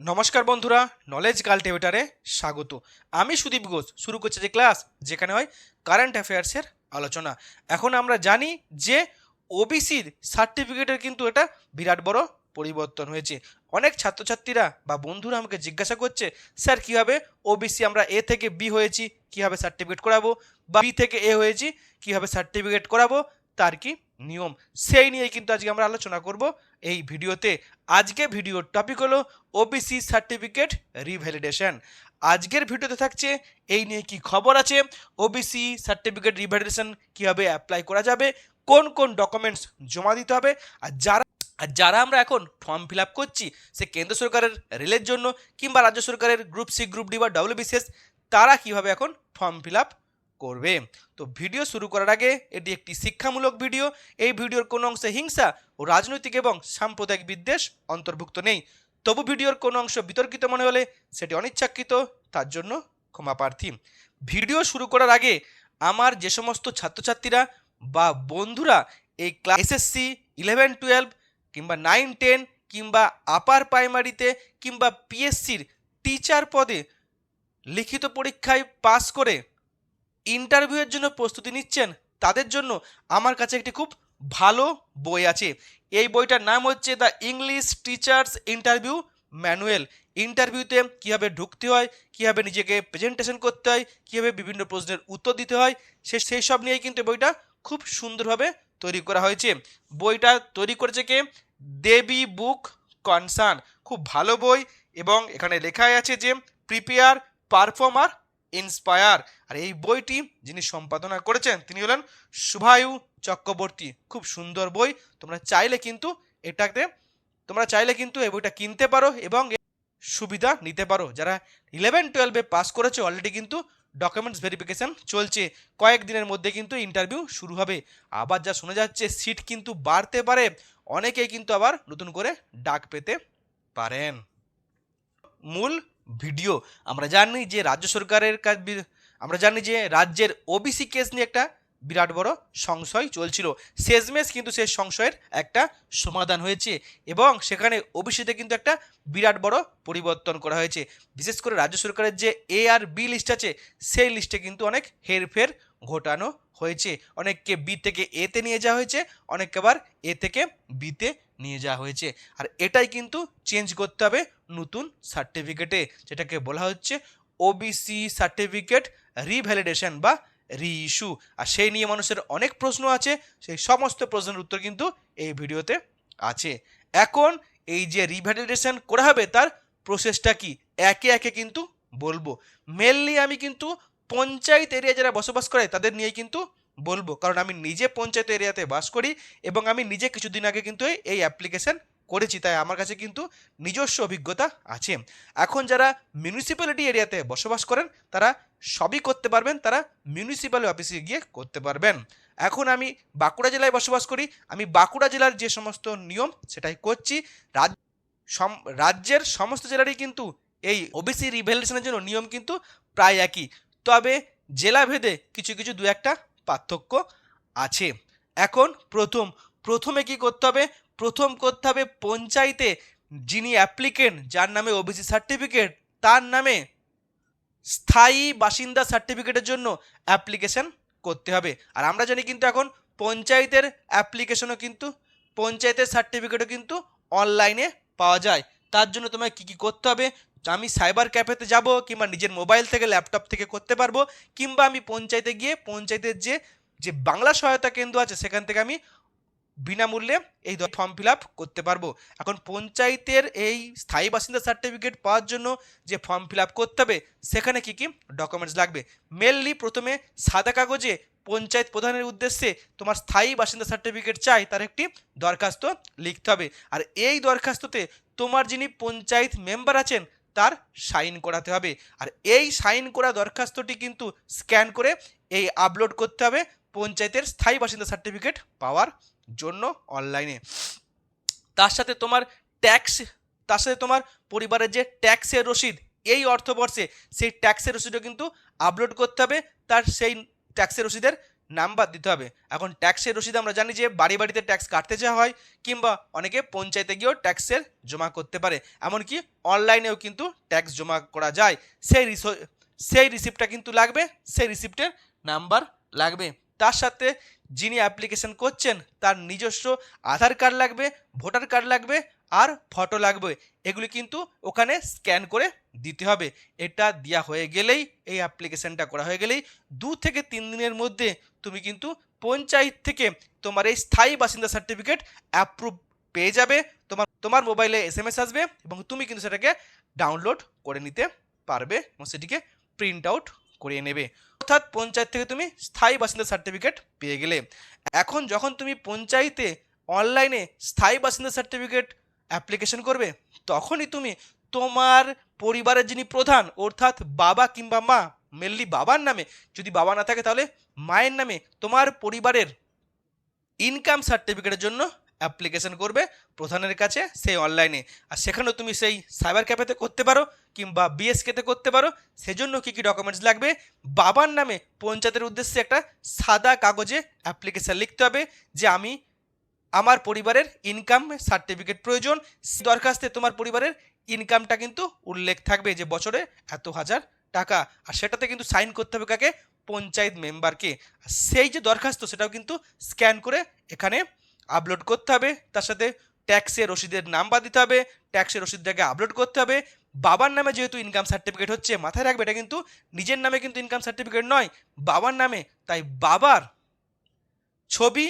নমস্কার বন্ধুরা নলেজ কাল্টিভেটারে স্বাগত। আমি সুদীপ ঘোষ, শুরু করছে যে ক্লাস যেখানে হয় কারেন্ট অ্যাফেয়ার্সের আলোচনা। এখন আমরা জানি যে ওবিসির সার্টিফিকেটের কিন্তু এটা বিরাট বড় পরিবর্তন হয়েছে। অনেক ছাত্রছাত্রীরা বা বন্ধুরা আমাকে জিজ্ঞাসা করছে, স্যার, কীভাবে ওবিসি আমরা এ থেকে বি হয়েছি, কীভাবে সার্টিফিকেট করাবো? বা বি থেকে এ হয়েছি, কীভাবে সার্টিফিকেট করাবো? তার কি নিয়ম, সেই নিয়ে কিন্তু আজকে আমরা আলোচনা করব এই ভিডিওতে। আজকে ভিডিওর টপিক হলো ওবিসি সার্টিফিকেট রিভ্যালিডেশন আজকের ভিডিওতে থাকছে, এই নিয়ে কি খবর আছে ওবিসি সার্টিফিকেট রিভ্যালিডেশন কীভাবে অ্যাপ্লাই করা যাবে, কোন কোন ডকুমেন্টস জমা দিতে হবে, আর যারা আর যারা আমরা এখন ফর্ম ফিল আপ করছি, সে কেন্দ্র সরকারের রেলের জন্য কিংবা রাজ্য সরকারের গ্রুপ সি গ্রুপ ডি বা ডব্লিউবিসিএস তারা কীভাবে এখন ফর্ম ফিল আপ করবে। তো ভিডিও শুরু করার আগে এটি একটি শিক্ষামূলক ভিডিও। এই ভিডিওর কোনো অংশে হিংসা ও রাজনৈতিক এবং সাম্প্রদায়িক বিদ্বেষ অন্তর্ভুক্ত নেই। তবু ভিডিওর কোনো অংশ বিতর্কিত মনে হলে সেটি অনিচ্ছাকৃত, তার জন্য ক্ষমা প্রার্থী। ভিডিও শুরু করার আগে আমার যে সমস্ত ছাত্রছাত্রীরা বা বন্ধুরা এই ক্লাস এসএসসি ইলেভেন টুয়েলভ কিংবা নাইন টেন কিংবা আপার প্রাইমারিতে কিংবা পিএসসির টিচার পদে লিখিত পরীক্ষায় পাস করে ইন্টারভিউয়ের জন্য প্রস্তুতি নিচ্ছেন, তাদের জন্য আমার কাছে একটি খুব ভালো বই আছে। এই বইটার নাম হচ্ছে the English teachers interview manual. ইন্টারভিউতে কীভাবে ঢুকতে হয়, কীভাবে নিজেকে প্রেজেন্টেশন করতে হয়, কীভাবে বিভিন্ন প্রশ্নের উত্তর দিতে হয়, সে সেই সব নিয়েই কিন্তু বইটা খুব সুন্দরভাবে তৈরি করা হয়েছে। বইটা তৈরি করেছে কে? দেবী বুক কনসার্ন। খুব ভালো বই এবং এখানে লেখাই আছে যে, প্রিপেয়ার পারফর্মার ইন্সপায়ার। আর এই বইটি যিনি সম্পাদনা করেছেন, তিনি হলেন শুভায়ু চক্রবর্তী। খুব সুন্দর বই। তোমরা চাইলে কিন্তু এটাতে, তোমরা চাইলে কিন্তু এই বইটা কিনতে পারো এবং সুবিধা নিতে পারো। যারা ইলেভেন টুয়েলভে পাস করেছে অলরেডি কিন্তু ডকুমেন্টস ভেরিফিকেশন চলছে। কয়েক দিনের মধ্যে কিন্তু ইন্টারভিউ শুরু হবে। আবার যা শোনা যাচ্ছে সিট কিন্তু বাড়তে পারে। অনেকেই কিন্তু আবার নতুন করে ডাক পেতে পারেন। মূল ভিডিও। আমরা জানি যে রাজ্য সরকারের কাজ আমরা জানি যে রাজ্যের ওবিসি কেস নিয়ে একটা বিরাট বড় সংশয় চলছিল। শেষমেশ কিন্তু সেই সংশয়ের একটা সমাধান হয়েছে এবং সেখানে ওবিসিতে কিন্তু একটা বিরাট বড় পরিবর্তন করা হয়েছে। বিশেষ করে রাজ্য সরকারের যে এ আর বি লিস্ট আছে, সেই লিস্টে কিন্তু অনেক হেরফের ঘটানো হয়েছে। অনেককে বি থেকে এতে নিয়ে যাওয়া হয়েছে, অনেককে আবার এ থেকে বিতে নিয়ে যাওয়া হয়েছে। আর এটাই কিন্তু চেঞ্জ করতে হবে নতুন সার্টিফিকেটে যেটাকে বলা হচ্ছে ওবিসি সার্টিফিকেট রিভ্যালিডেশন বা রি ইস্যু আর সেই নিয়ে মানুষের অনেক প্রশ্ন আছে, সেই সমস্ত প্রশ্নের উত্তর কিন্তু এই ভিডিওতে আছে। এখন এই যে রিভ্যালিডেশন করা হবে, তার প্রসেসটা কি? একে একে কিন্তু বলব। মেনলি আমি কিন্তু পঞ্চায়েত এরিয়া যারা বসবাস করে, তাদের নিয়ে কিন্তু বলব। কারণ আমি নিজে পঞ্চায়েত এরিয়াতে বাস করি এবং আমি নিজে কিছুদিন আগে কিন্তু এই অ্যাপ্লিকেশন করেছি, তাই আমার কাছে কিন্তু নিজস্ব অভিজ্ঞতা আছে। এখন যারা মিউনিসিপ্যালিটি এরিয়াতে বসবাস করেন, তারা সবই করতে পারবেন, তারা মিউনিসিপ্যাল অফিসে গিয়ে করতে পারবেন। এখন আমি বাঁকুড়া জেলায় বসবাস করি, আমি বাঁকুড়া জেলার যে সমস্ত নিয়ম, সেটাই করছি। রাজ্যের সমস্ত জেলারই কিন্তু এই ওবিসি রিভ্যালিডেশনের জন্য নিয়ম কিন্তু প্রায় একই। তবে জেলাভেদে কিছু কিছু দু একটা পার্থক্য আছে। এখন প্রথম, প্রথমে কি করতে হবে? প্রথম করতে হবে পঞ্চায়েতে যিনি অ্যাপ্লিকেন্ট যার নামে ওবিসি সার্টিফিকেট তার নামে স্থায়ী বাসিন্দা সার্টিফিকেটের জন্য অ্যাপ্লিকেশন করতে হবে। আর আমরা জানি কিন্তু এখন পঞ্চায়েতের অ্যাপ্লিকেশনও কিন্তু, পঞ্চায়েতের সার্টিফিকেটও কিন্তু অনলাইনে পাওয়া যায়। তার জন্য তোমায় কী কী করতে হবে? আমি সাইবার ক্যাফেতে যাব কিংবা নিজের মোবাইল থেকে ল্যাপটপ থেকে করতে পারব, কিংবা আমি পঞ্চায়েতে গিয়ে, পঞ্চায়েতের যে যে বাংলা সহায়তা কেন্দ্র আছে, সেখান থেকে আমি বিনামূল্যে এই ফর্ম ফিল করতে পারব। এখন পঞ্চায়েতের এই স্থায়ী বাসিন্দা সার্টিফিকেট পাওয়ার জন্য যে ফর্ম ফিল করতে হবে, সেখানে কী কী ডকুমেন্টস লাগবে? মেনলি প্রথমে সাদা কাগজে পঞ্চায়েত প্রধানের উদ্দেশ্যে তোমার স্থায়ী বাসিন্দা সার্টিফিকেট চাই, তার একটি দরখাস্ত লিখতে হবে। আর এই দরখাস্ততে তোমার যিনি পঞ্চায়েত মেম্বার আছেন, তার সাইন করাতে হবে। আর এই সাইন করা দরখাস্তটি কিন্তু স্ক্যান করে এই আপলোড করতে হবে পঞ্চায়েতের স্থায়ী বাসিন্দা সার্টিফিকেট পাওয়ার জন্য অনলাইনে তার সাথে তোমার ট্যাক্স তার সাথে তোমার পরিবারের যে ট্যাক্সের রসিদ, এই অর্থবর্ষে সেই ট্যাক্সের রসিদও কিন্তু আপলোড করতে হবে, তার সেই ট্যাক্সের রসিদের নাম্বার দিতে হবে। এখন ট্যাক্সের রসিদ আমরা জানি যে বাড়ি বাড়িতে ট্যাক্স কাটতে যাওয়া হয়, কিংবা অনেকে পঞ্চায়েতে গিয়েও ট্যাক্সের জমা করতে পারে। এমনকি অনলাইনেও কিন্তু ট্যাক্স জমা করা যায়। সেই সেই রিসিপ্টটা কিন্তু লাগবে, সেই রিসিপ্টের নাম্বার লাগবে। তার সাথে যিনি অ্যাপ্লিকেশন করছেন, তার নিজস্ব আধার কার্ড লাগবে, ভোটার কার্ড লাগবে আর ফটো লাগবে। এগুলি কিন্তু ওখানে স্ক্যান করে দিতে হবে। এটা দেওয়া হয়ে গেলেই, এই অ্যাপ্লিকেশনটা করা হয়ে গেলেই দু থেকে তিন দিনের মধ্যে তুমি কিন্তু পঞ্চায়েত থেকে তোমার এই স্থায়ী বাসিন্দা সার্টিফিকেট অ্যাপ্রুভ পেয়ে যাবে। তোমার তোমার মোবাইলে এস এম এস আসবে এবং তুমি কিন্তু সেটাকে ডাউনলোড করে নিতে পারবে এবং সেটিকে প্রিন্ট আউট করিয়ে নেবে। অর্থাৎ পঞ্চায়েত থেকে তুমি স্থায়ী বাসিন্দা সার্টিফিকেট পেয়ে গেলে। এখন যখন তুমি পঞ্চায়েতে অনলাইনে স্থায়ী বাসিন্দা সার্টিফিকেট অ্যাপ্লিকেশন করবে, তখনই তুমি তোমার পরিবারের যিনি প্রধান, অর্থাৎ বাবা কিংবা মা মেনলি বাবার নামে, যদি বাবা না থাকে তাহলে মায়ের নামে তোমার পরিবারের ইনকাম সার্টিফিকেটের জন্য অ্যাপ্লিকেশন করবে, প্রধানের কাছে সেই অনলাইনে আর সেখানেও তুমি সেই সাইবার ক্যাফেতে করতে পারো কিংবা বিএসকেতে করতে পারো। সেজন্য কী কী ডকুমেন্টস লাগবে? বাবার নামে পঞ্চায়েতের উদ্দেশ্যে একটা সাদা কাগজে অ্যাপ্লিকেশান লিখতে হবে যে আমি আমার পরিবারের ইনকাম সার্টিফিকেট প্রয়োজন। দরখাস্তে তোমার পরিবারের ইনকামটা কিন্তু উল্লেখ থাকবে যে বছরে এত হাজার টাকা। আর সেটাতে কিন্তু সাইন করতে হবে কাকে? পঞ্চায়েত মেম্বারকে সেই যে দরখাস্ত সেটাও কিন্তু স্ক্যান করে এখানে আপলোড করতে হবে, তার সাথে ট্যাক্সের রসিদের নাম্বার দিতে হবে ট্যাক্সের রসিদটাকে আপলোড করতে হবে। বাবার নামে যেহেতু ইনকাম সার্টিফিকেট হচ্ছে, মাথায় রাখবে, এটা কিন্তু নিজের নামে কিন্তু ইনকাম সার্টিফিকেট নয়, বাবার নামে। তাই বাবার ছবি,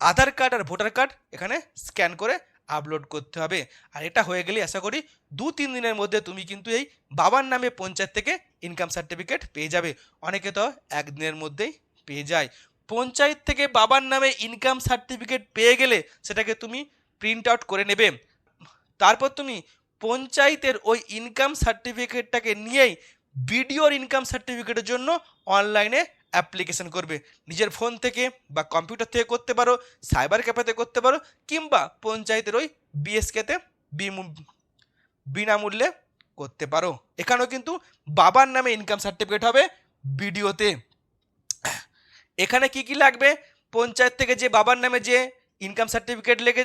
আধার কার্ড আর ভোটার কার্ড এখানে স্ক্যান করে আপলোড করতে হবে। আর এটা হয়ে গেলে আশা করি দু তিন দিনের মধ্যে তুমি কিন্তু এই বাবার নামে পঞ্চায়েত থেকে ইনকাম সার্টিফিকেট পেয়ে যাবে। অনেকে তো একদিনের মধ্যেই পেয়ে যায়। পঞ্চায়েত থেকে বাবার নামে ইনকাম সার্টিফিকেট পেয়ে গেলে সেটাকে তুমি প্রিন্ট আউট করে নেবে। তারপর তুমি পঞ্চায়েতের ওই ইনকাম সার্টিফিকেটটাকে নিয়েই বিডিওর ইনকাম সার্টিফিকেটের জন্য অনলাইনে অ্যাপ্লিকেশন করবে। নিজের ফোন থেকে বা কম্পিউটার থেকে করতে পারো সাইবার ক্যাফেতে করতে পারো, কিংবা পঞ্চায়েতের ওই বিএসকেতে বিনামূল্যে করতে পারো। এখানেও কিন্তু বাবার নামে ইনকাম সার্টিফিকেট হবে বিডিওতে এখানে কি কি লাগবে? পঞ্চায়েত থেকে যে বাবার নামে যে ইনকাম সার্টিফিকেট লেগে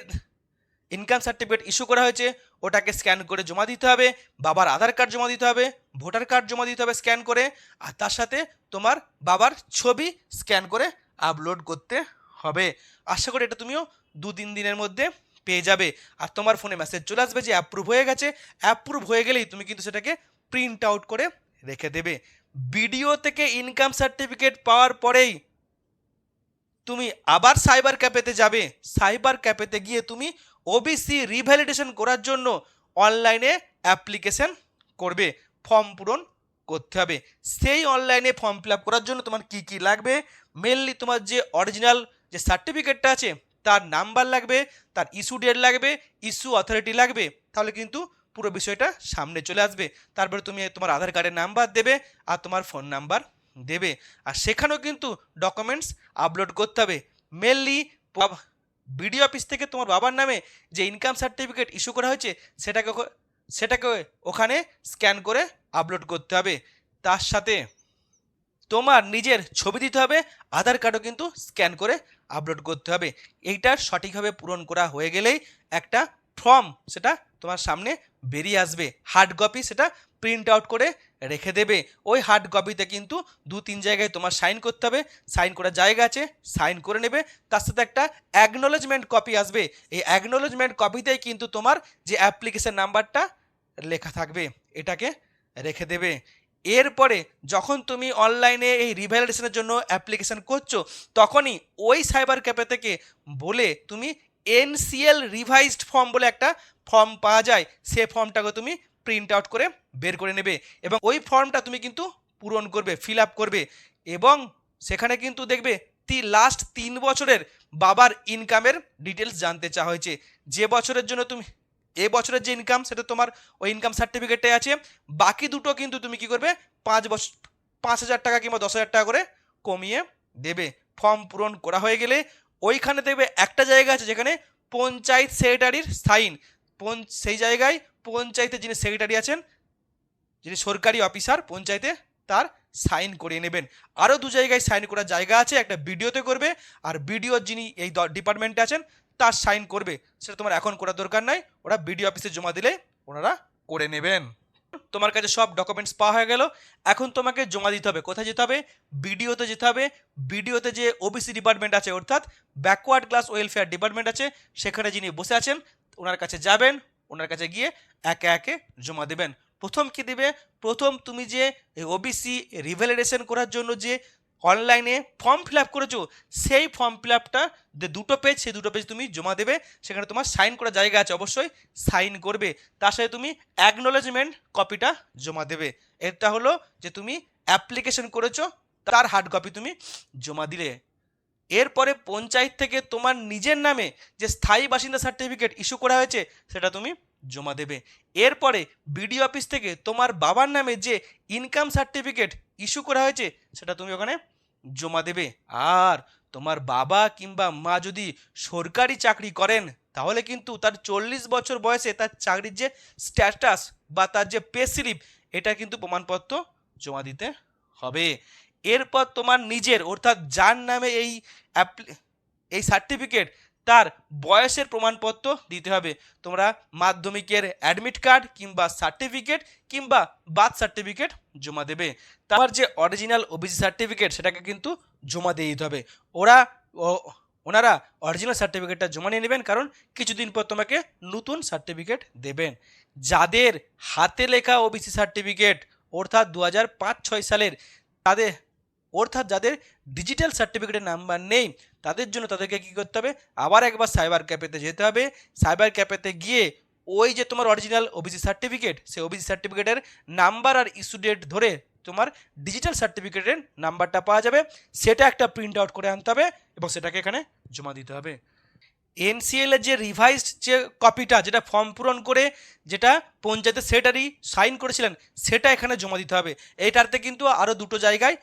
ইনকাম সার্টিফিকেট ইস্যু করা হয়েছে, ওটাকে স্ক্যান করে জমা দিতে হবে, বাবার আধার কার্ড জমা দিতে হবে, ভোটার কার্ড জমা দিতে হবে স্ক্যান করে, আর তার সাথে তোমার বাবার ছবি স্ক্যান করে আপলোড করতে হবে। আশা করি এটা তুমিও দু তিন দিনের মধ্যে পেয়ে যাবে। আর তোমার ফোনে মেসেজ চলে আসবে যে অ্যাপ্রুভ হয়ে গেছে। অ্যাপ্রুভ হয়ে গেলেই তুমি কিন্তু সেটাকে প্রিন্ট আউট করে রেখে দেবে। বিডিও থেকে ইনকাম সার্টিফিকেট পাওয়ার পরেই তুমি আবার সাইবার ক্যাফেতে যাবে। সাইবার ক্যাফেতে গিয়ে তুমি ওবিসি রিভ্যালিডেশন করার জন্য অনলাইনে অ্যাপ্লিকেশন করবে, ফর্ম পূরণ করতে হবে। সেই অনলাইনে ফর্ম ফিল করার জন্য তোমার কি কি লাগবে? মেনলি তোমার যে অরিজিনাল যে সার্টিফিকেটটা আছে, তার নাম্বার লাগবে, তার ইস্যু ডেট লাগবে ইস্যু অথরিটি লাগবে, তাহলে কিন্তু পুরো বিষয়টা সামনে চলে আসবে। তারপরে তুমি তোমার আধার কার্ডের নাম্বার দেবে আর তোমার ফোন নাম্বার দেবে। আর সেখানেও কিন্তু ডকুমেন্টস আপলোড করতে হবে। মেনলি বিডিও অফিস থেকে তোমার বাবার নামে যে ইনকাম সার্টিফিকেট ইস্যু করা হয়েছে, সেটাকে সেটাকে ওখানে স্ক্যান করে আপলোড করতে হবে। তার সাথে তোমার নিজের ছবি দিতে হবে, আধার কার্ডও কিন্তু স্ক্যান করে আপলোড করতে হবে। এইটার সঠিকভাবে পূরণ করা হয়ে গেলেই একটা ফর্ম সেটা তোমার সামনে বেরিয়ে আসবে। হার্ড কপি সেটা প্রিন্ট আউট করে রেখে দেবে। ওই হার্ড কপিতে কিন্তু দু তিন জায়গায় তোমার সাইন করতে হবে। সাইন করার জায়গা আছে সাইন করে নেবে। তার সাথে একটা অ্যাকনোলেজমেন্ট কপি আসবে। এই অ্যাকনোলেজমেন্ট কপিতেই কিন্তু তোমার যে অ্যাপ্লিকেশন নাম্বারটা লেখা থাকবে, এটাকে রেখে দেবে। এরপরে যখন তুমি অনলাইনে এই রিভ্যালিডেশনের জন্য অ্যাপ্লিকেশন করছ, তখনই ওই সাইবার ক্যাফে থেকে বলে তুমি এনসিএল রিভাইজড ফর্ম বলে একটা ফর্ম পাওয়া যায়, সে ফর্মটাকে তুমি প্রিন্ট আউট করে বের করে নেবে এবং ওই ফর্মটা তুমি কিন্তু পূরণ করবে ফিল আপ করবে এবং সেখানে কিন্তু দেখবে তি লাস্ট তিন বছরের বাবার ইনকামের ডিটেলস জানতে চাওয়া হয়েছে। যে বছরের জন্য তুমি, এ বছরের যে ইনকাম সেটা তোমার ওই ইনকাম সার্টিফিকেটে আছে, বাকি দুটো কিন্তু তুমি কি করবে, পাঁচ বছর পাঁচ হাজার টাকা কিংবা দশ হাজার টাকা করে কমিয়ে দেবে। ফর্ম পূরণ করা হয়ে গেলে ওইখানে দেখবে একটা জায়গা আছে যেখানে পঞ্চায়েত সেক্রেটারির সাইন। সেই জায়গায় পঞ্চায়েতের যিনি সেক্রেটারি আছেন, যিনি সরকারি অফিসার, পঞ্চায়েতে তার সাইন করিয়ে নেবেন। আরও দু জায়গায় সাইন করার জায়গা আছে, একটা ভিডিওতে করবে, আর ভিডিওর যিনি এই ডিপার্টমেন্টে আছেন, তার সাইন করবে। সেটা তোমার এখন করার দরকার নাই, ওরা বিডিও অফিসে জমা দিলে ওনারা করে নেবেন। তোমার কাছে সব ডকুমেন্টস পাওয়া হয়ে গেল। এখন তোমাকে জমা দিতে হবে। কোথায় যেতে হবে? বিডিওতে যেতে হবে। বিডিওতে যে ওবিসি ডিপার্টমেন্ট আছে, অর্থাৎ ব্যাকওয়ার্ড ক্লাস ওয়েলফেয়ার ডিপার্টমেন্ট আছে, সেখানে যিনি বসে আছেন, ওনার কাছে যাবেন, ওনার কাছে গিয়ে একে একে জমা দেবেন। প্রথম কি দিবে? প্রথম তুমি যে ওবিসি রিভ্যালিডেশন করার জন্য যে অনলাইনে ফর্ম ফিল আপ করেছ, সেই ফর্ম ফিল আপটা যে দুটো পেজ সেই দুটো পেজ তুমি জমা দেবে, সেখানে তোমার সাইন করার জায়গা আছে অবশ্যই সাইন করবে। তার সাথে তুমি অ্যাকনোলেজমেন্ট কপিটা জমা দেবে। এটা হলো যে তুমি অ্যাপ্লিকেশন করেছ, তার হার্ড কপি তুমি জমা দিলে। এরপরে পঞ্চায়েত থেকে তোমার নিজের নামে যে স্থায়ী বাসিন্দা সার্টিফিকেট ইস্যু করা হয়েছে, সেটা তুমি জমা দেবে। এরপরে বিডিও অফিস থেকে তোমার বাবার নামে যে ইনকাম সার্টিফিকেট ইস্যু করা হয়েছে, সেটা তুমি ওখানে জমা দেবে। আর তোমার বাবা কিংবা মা যদি সরকারি চাকরি করেন, তাহলে কিন্তু তার চল্লিশ বছর বয়সে তার চাকরির যে স্ট্যাটাস বা তার যে পে স্লিপ এটা কিন্তু প্রমাণপত্র জমা দিতে হবে। এরপর তোমার নিজের, অর্থাৎ যার নামে এই এই সার্টিফিকেট তার বয়সের প্রমাণপত্র দিতে হবে। তোমরা মাধ্যমিকের অ্যাডমিট কার্ড কিংবা সার্টিফিকেট কিংবা বার্থ সার্টিফিকেট জমা দেবে। তার যে অরিজিনাল ওবিসি সার্টিফিকেট সেটাকে কিন্তু জমা দিয়ে দিতে হবে। ওরা ওনারা অরিজিনাল সার্টিফিকেটটা জমা নিয়ে নেবেন কারণ কিছুদিন পর তোমাকে নতুন সার্টিফিকেট দেবেন। যাদের হাতে লেখা ওবিসি সার্টিফিকেট অর্থাৎ দু হাজার পাঁচ ছয় সালের, তাদের অর্থাৎ যাদের ডিজিটাল সার্টিফিকেটের নাম্বার নেই, তাদের জন্য তাদেরকে কী করতে হবে? আবার একবার সাইবার ক্যাফেতে যেতে হবে। সাইবার ক্যাফেতে গিয়ে ওই যে তোমার অরিজিনাল ওবিসি সার্টিফিকেট সে ওবিসি সার্টিফিকেটের নাম্বার আর ইস্যু ডেট ধরে তোমার ডিজিটাল সার্টিফিকেটের নাম্বারটা পাওয়া যাবে। সেটা একটা প্রিন্ট আউট করে আনতে হবে এবং সেটাকে এখানে জমা দিতে হবে। এনসিএল এর যে রিভাইসড যে কপিটা যেটা ফর্ম পূরণ করে যেটা পঞ্চায়েতের সেক্রেটারি সাইন করেছিলেন, সেটা এখানে জমা দিতে হবে। এইটাতে কিন্তু আরও দুটো জায়গায়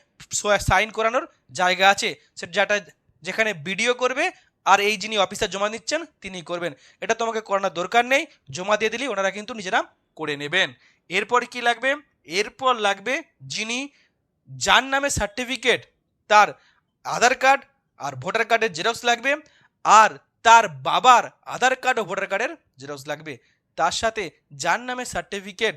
সাইন করানোর জায়গা আছে। সেটা যেটা যেখানে বিডিও করবে আর এই যিনি অফিসার জমা নিচ্ছেন তিনি করবেন। এটা তোমাকে করানোর দরকার নেই, জমা দিয়ে দিলেই ওনারা কিন্তু নিজেরা করে নেবেন। এরপর কি লাগবে? এরপর লাগবে যিনি যার নামে সার্টিফিকেট তার আধার কার্ড আর ভোটার কার্ডের জেরক্স লাগবে, আর তার বাবার আধার কার্ড ও ভোটার কার্ডের জেরক্স লাগবে। তার সাথে যার নামে সার্টিফিকেট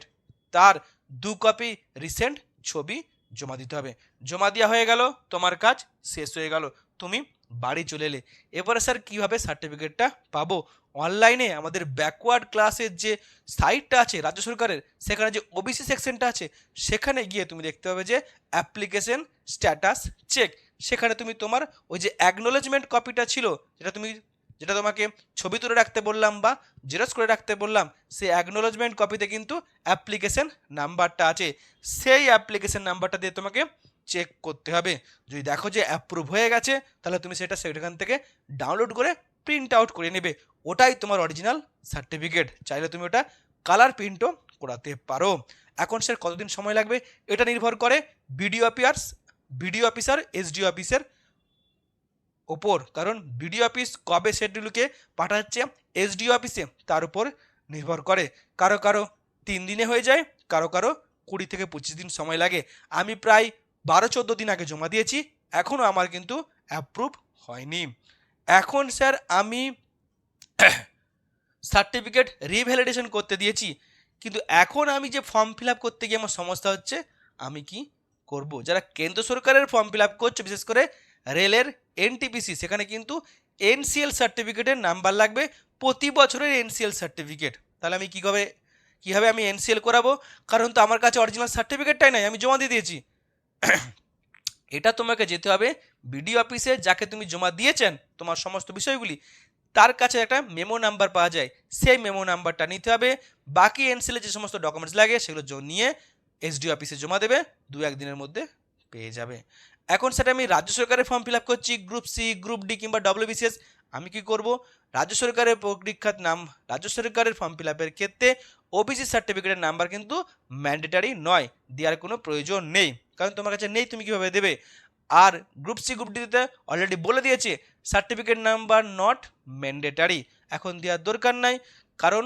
তার দু কপি রিসেন্ট ছবি জমা দিতে হবে। জমা দেওয়া হয়ে গেল, তোমার কাজ শেষ হয়ে গেল, তুমি বাড়ি চলে এলে। এবারে স্যার কীভাবে সার্টিফিকেটটা পাবো? অনলাইনে আমাদের ব্যাকওয়ার্ড ক্লাসের যে সাইটটা আছে, রাজ্য সরকারের, সেখানে যে ওবিসি সেকশনটা আছে, সেখানে গিয়ে তুমি দেখতে পাবে যে অ্যাপ্লিকেশন স্ট্যাটাস চেক সেখানে তুমি তোমার ওই যে অ্যাকনোলেজমেন্ট কপিটা ছিল, যেটা তুমি যেটা তোমাকে ছবি তুলে রাখতে বললাম বা জেরক্স করে রাখতে বললাম, সেই অ্যাকনোলজমেন্ট কপিতে কিন্তু অ্যাপ্লিকেশন নাম্বারটা আছে। সেই অ্যাপ্লিকেশন নাম্বারটা দিয়ে তোমাকে চেক করতে হবে। যদি দেখো যে অ্যাপ্রুভ হয়ে গেছে, তাহলে তুমি সেটা সেখান থেকে ডাউনলোড করে প্রিন্ট আউট করে নেবে। ওটাই তোমার অরিজিনাল সার্টিফিকেট চাইলে তুমি ওটা কালার প্রিন্টও করাতে পারো। এখন স্যার কতদিন সময় লাগবে? এটা নির্ভর করে BDO officer BDO officer SDO অফিসের ওপর, কারণ বিডিও অফিস কবে সেগুলোকে পাঠাচ্ছে এসডিও অফিসে তার উপর নির্ভর করে। কারও কারও তিন দিনে হয়ে যায়, কারও কারও কুড়ি থেকে পঁচিশ দিন সময় লাগে। আমি প্রায় বারো চোদ্দ দিন আগে জমা দিয়েছি এখনও আমার কিন্তু অ্যাপ্রুভ হয়নি। এখন স্যার আমি সার্টিফিকেট রিভ্যালিডেশন করতে দিয়েছি, কিন্তু এখন আমি যে ফর্ম ফিল আপ করতে গিয়ে আমার সমস্যা হচ্ছে, আমি কি করব? যারা কেন্দ্র সরকারের ফর্ম ফিল আপ করছে, বিশেষ করে রেলের এনটিপিসি, সেখানে কিন্তু এনসিএল সার্টিফিকেটের নাম্বার লাগবে, প্রতি বছরের এনসিএল সার্টিফিকেট। তাহলে আমি কীভাবে কীভাবে আমি এনসিএল করাবো? কারণ তো আমার কাছে অরিজিনাল সার্টিফিকেটটাই নাই, আমি জমা দিয়ে দিয়েছি। এটা তোমাকে যেতে হবে বিডিও অফিসে, যাকে তুমি জমা দিয়েছেন তোমার সমস্ত বিষয়গুলি, তার কাছে একটা মেমো নাম্বার পাওয়া যায়। সেই মেমো নাম্বারটা নিতে হবে। বাকি এনসিএলে যে সমস্ত ডকুমেন্টস লাগে, সেগুলো নিয়ে এসডিও অফিসে জমা দেবে দু একদিনের মধ্যে পেয়ে যাবে। এখন সেটা আমি রাজ্য সরকারের ফর্ম ফিল আপ করছি গ্রুপ সি গ্রুপ ডি কিংবা ডব্লিউবিসিএস আমি কি করব? রাজ্য সরকারের পরীক্ষার নাম, রাজ্য সরকারের ফর্ম ফিল আপের ক্ষেত্রে ওবিসি সার্টিফিকেটের নাম্বার কিন্তু ম্যান্ডেটারি নয়, দেওয়ার কোনো প্রয়োজন নেই। কারণ তোমার কাছে নেই, তুমি কীভাবে দেবে? আর গ্রুপ সি গ্রুপ ডিতে অলরেডি বলে দিয়েছে সার্টিফিকেট নাম্বার নট ম্যান্ডেটারি এখন দেওয়ার দরকার নাই, কারণ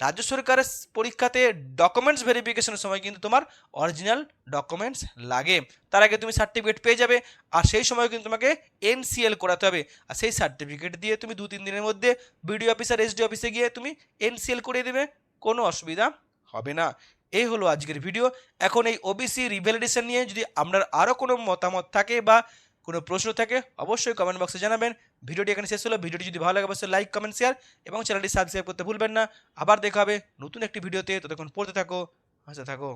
রাজ্য সরকারের পরীক্ষাতে ডকুমেন্টস ভেরিফিকেশনের সময় কিন্তু তোমার অরিজিনাল ডকুমেন্টস লাগে। তার আগে তুমি সার্টিফিকেট পেয়ে যাবে, আর সেই সময় কিন্তু তোমাকে এনসিএল করাতে হবে। আর সেই সার্টিফিকেট দিয়ে তুমি দু তিন দিনের মধ্যে বিডিও অফিসার এসডি অফিসে গিয়ে তুমি এনসিএল করে দেবে, কোনো অসুবিধা হবে না। এই হলো আজকের ভিডিও এখন এই ওবিসি রিভ্যালিডেশন নিয়ে যদি আপনার আরও কোনো মতামত থাকে বা কোনো প্রশ্ন থাকে, অবশ্যই কমেন্ট বক্সে জানাবেন। ভিডিওটি এখানে শেষ হলো। ভিডিওটি যদি ভালো লাগে, অবশ্যই লাইক কমেন্ট শেয়ার এবং চ্যানেলটি সাবস্ক্রাইব করতে ভুলবেন না। আবার দেখা হবে নতুন একটি ভিডিওতে। ততক্ষণ পড়তে থাকো, হাসতে থাকো।